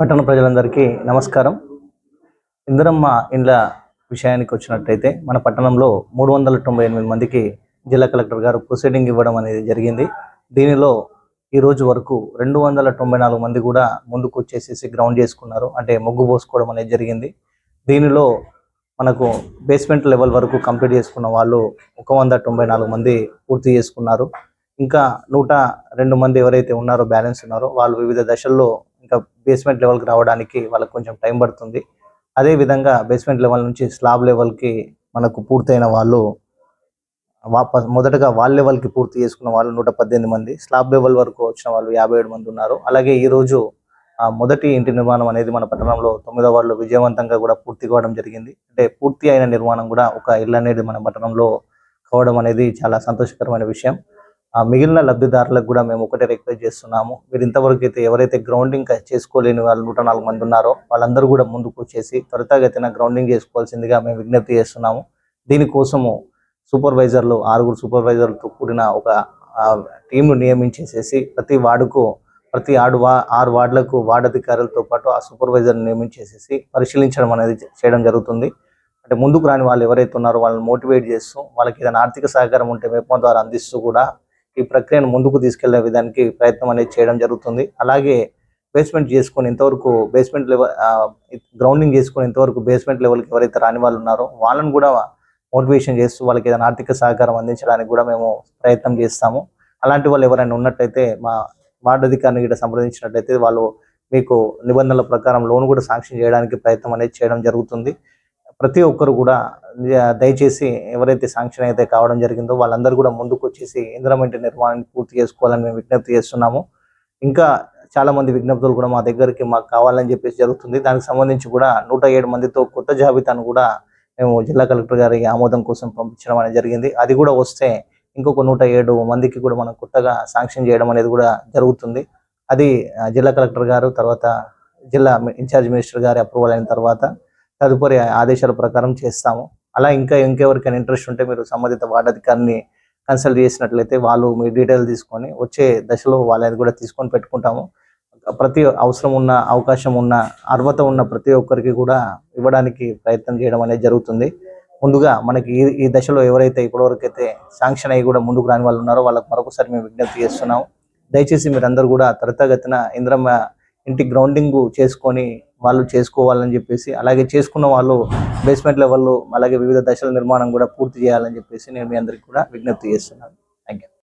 పట్టణ ప్రజలందరికీ నమస్కారం. ఇందిరమ్మ ఇండ్ల విషయానికి వచ్చినట్టయితే మన పట్టణంలో మూడు వందల తొంభై ఎనిమిది మందికి జిల్లా కలెక్టర్ గారు ప్రొసీడింగ్ ఇవ్వడం అనేది జరిగింది. దీనిలో ఈ రోజు వరకు రెండు వందల తొంభై నాలుగు మంది కూడా ముందుకు వచ్చేసేసి గ్రౌండ్ చేసుకున్నారు. అంటే మొగ్గు పోసుకోవడం అనేది జరిగింది. దీనిలో మనకు బేస్మెంట్ లెవెల్ వరకు కంప్లీట్ చేసుకున్న వాళ్ళు ఒక వంద తొంభై నాలుగు మంది పూర్తి చేసుకున్నారు. ఇంకా నూట రెండు మంది ఎవరైతే ఉన్నారో బ్యాలెన్స్ ఉన్నారో వాళ్ళు వివిధ దశల్లో ఇంకా బేస్మెంట్ లెవెల్కి రావడానికి వాళ్ళకి కొంచెం టైం పడుతుంది. అదే విధంగా బేస్మెంట్ లెవెల్ నుంచి స్లాబ్ లెవెల్కి మనకు పూర్తయిన వాళ్ళు వాప మొదటగా వాల్ లెవెల్కి పూర్తి చేసుకున్న వాళ్ళు నూట పద్దెనిమిది మంది స్లాబ్ లెవెల్ వరకు వచ్చిన వాళ్ళు యాభై ఏడు మంది ఉన్నారు. అలాగే ఈ రోజు మొదటి ఇంటి నిర్మాణం అనేది మన పట్టణంలో తొమ్మిదో వార్డులో విజయవంతంగా కూడా పూర్తి కావడం జరిగింది. అంటే పూర్తి అయిన నిర్మాణం కూడా ఒక ఇల్లు అనేది మన పట్టణంలో కావడం అనేది చాలా సంతోషకరమైన విషయం. ఆ మిగిలిన లబ్ధిదారులకు కూడా మేము ఒకటే రిక్వెస్ట్ చేస్తున్నాము. మీరు ఇంతవరకు అయితే ఎవరైతే గ్రౌండింగ్ చేసుకోలేని వాళ్ళు నూట నాలుగు మంది ఉన్నారో వాళ్ళందరూ కూడా ముందుకు వచ్చేసి త్వరితగతిన గ్రౌండింగ్ చేసుకోవాల్సిందిగా మేము విజ్ఞప్తి చేస్తున్నాము. దీనికోసము సూపర్వైజర్లు ఆరుగురు సూపర్వైజర్లతో కూడిన ఒక టీంను నియమించేసేసి ప్రతి వార్డుకు ప్రతి ఆడు వా ఆరు వార్డులకు వార్డు అధికారులతో పాటు ఆ సూపర్వైజర్ని నియమించేసేసి పరిశీలించడం అనేది చేయడం జరుగుతుంది. అంటే ముందుకు రాని వాళ్ళు ఎవరైతే ఉన్నారో వాళ్ళని మోటివేట్ చేస్తూ వాళ్ళకి ఏదైనా ఆర్థిక సహకారం ఉంటే మెప్పం ద్వారా అందిస్తూ కూడా ఈ ప్రక్రియను ముందుకు తీసుకెళ్ళే విధానికి ప్రయత్నం అనేది చేయడం జరుగుతుంది. అలాగే బేస్మెంట్ చేసుకొని ఇంతవరకు బేస్మెంట్ లెవెల్ గ్రౌండింగ్ చేసుకొని ఇంతవరకు బేస్మెంట్ లెవెల్కి ఎవరైతే రాని వాళ్ళు ఉన్నారో వాళ్ళని కూడా మోటివేషన్ చేస్తూ వాళ్ళకి ఏదైనా ఆర్థిక సహకారం అందించడానికి కూడా మేము ప్రయత్నం చేస్తాము. అలాంటి వాళ్ళు ఎవరైనా ఉన్నట్టయితే మా వార్డు అధికారిని కూడా సంప్రదించినట్లయితే వాళ్ళు మీకు నిబంధనల ప్రకారం లోన్ కూడా శాంక్షన్ చేయడానికి ప్రయత్నం అనేది చేయడం జరుగుతుంది. ప్రతి ఒక్కరు కూడా దయచేసి ఎవరైతే శాంక్షన్ అయితే కావడం జరిగిందో వాళ్ళందరూ కూడా ముందుకు వచ్చేసి ఇంద్రమెంట్ నిర్మాణాన్ని పూర్తి చేసుకోవాలని మేము విజ్ఞప్తి చేస్తున్నాము. ఇంకా చాలా మంది విజ్ఞప్తులు కూడా మా దగ్గరికి మాకు కావాలని చెప్పేసి జరుగుతుంది. దానికి సంబంధించి కూడా నూట ఏడు మందితో కొత్త జాబితాను కూడా మేము జిల్లా కలెక్టర్ గారి ఆమోదం కోసం పంపించడం అనేది జరిగింది. అది కూడా వస్తే ఇంకొక నూట ఏడు మందికి కూడా మనం కొత్తగా శాంక్షన్ చేయడం అనేది కూడా జరుగుతుంది. అది జిల్లా కలెక్టర్ గారు తర్వాత జిల్లా ఇన్ఛార్జ్ మినిస్టర్ గారి అప్రూవల్ అయిన తర్వాత తదుపరి ఆదేశాల ప్రకారం చేస్తాము. అలా ఇంకా ఇంకెవరికైనా ఇంట్రెస్ట్ ఉంటే మీరు సంబంధిత వార్డు అధికారిని కన్సల్ట్ చేసినట్లయితే వాళ్ళు మీ డీటెయిల్ తీసుకొని వచ్చే దశలో వాళ్ళని కూడా తీసుకొని పెట్టుకుంటాము. ప్రతి అవసరం ఉన్న అవకాశం ఉన్న అర్హత ఉన్న ప్రతి ఒక్కరికి కూడా ఇవ్వడానికి ప్రయత్నం చేయడం అనేది జరుగుతుంది. ముందుగా మనకి ఈ ఈ దశలో ఎవరైతే ఇప్పటివరకు అయితే శాంక్షన్ అయ్యి కూడా ముందుకు రాని వాళ్ళు ఉన్నారో వాళ్ళకి మరొకసారి మేము విజ్ఞప్తి చేస్తున్నాము. దయచేసి మీరందరూ కూడా త్వరితగతిన ఇంద్రమ్మ ఇంటి గ్రౌండింగ్ చేసుకొని వాళ్ళు చేసుకోవాలని చెప్పేసి అలాగే చేసుకున్న వాళ్ళు బేస్మెంట్ లెవెల్లో అలాగే వివిధ దశల నిర్మాణం కూడా పూర్తి చేయాలని చెప్పేసి నేను మీ అందరికీ కూడా విజ్ఞప్తి చేస్తున్నాను.